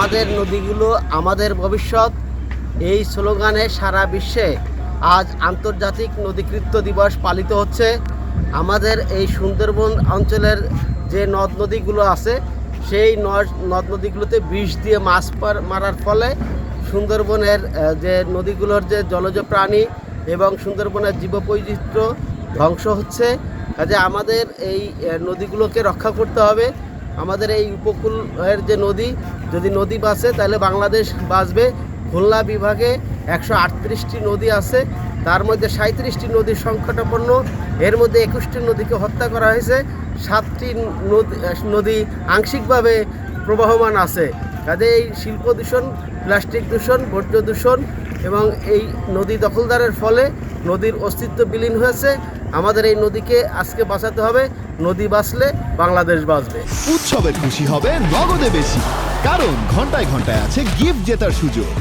আমাদের নদীগুলো, আমাদের ভবিষ্যৎ। এই স্লোগানে সারা বিশ্বে আজ আন্তর্জাতিক নদীকৃত্য দিবস পালিত হচ্ছে। আমাদের এই সুন্দরবন অঞ্চলের যে নদ নদীগুলো আছে, সেই নদ- নদ নদীগুলোতে বিষ দিয়ে মাছ মারার ফলে সুন্দরবনের যে নদীগুলোর যে জলজ প্রাণী এবং সুন্দরবনের জীববৈচিত্র্য ধ্বংস হচ্ছে। কাজে আমাদের এই নদীগুলোকে রক্ষা করতে হবে। আমাদের এই উপকূলের যে নদী যদি নদী বাঁচে, তাহলে বাংলাদেশ বাঁচবে। খুলনা বিভাগে একশো আটত্রিশটি নদী আছে। তার মধ্যে সাঁত্রিশটি নদীর সংকটাপন্ন এর মধ্যে একুশটি নদীকে হত্যা করা হয়েছে। সাতটি নদী নদী আংশিকভাবে প্রবাহমান আছে। কাজে এই শিল্প দূষণ, প্লাস্টিক দূষণ, বর্জ্য দূষণ এবং এই নদী দখলদারের ফলে নদীর অস্তিত্ব বিলীন হয়েছে। আমাদের এই নদীকে আজকে বাঁচাতে হবে। নদী বাঁচলে বাংলাদেশ বাঁচবে। উৎসবের খুশি হবে নগদে বেশি। কারণ ঘন্টায় ঘন্টায় আছে গিফট জেতার সুযোগ।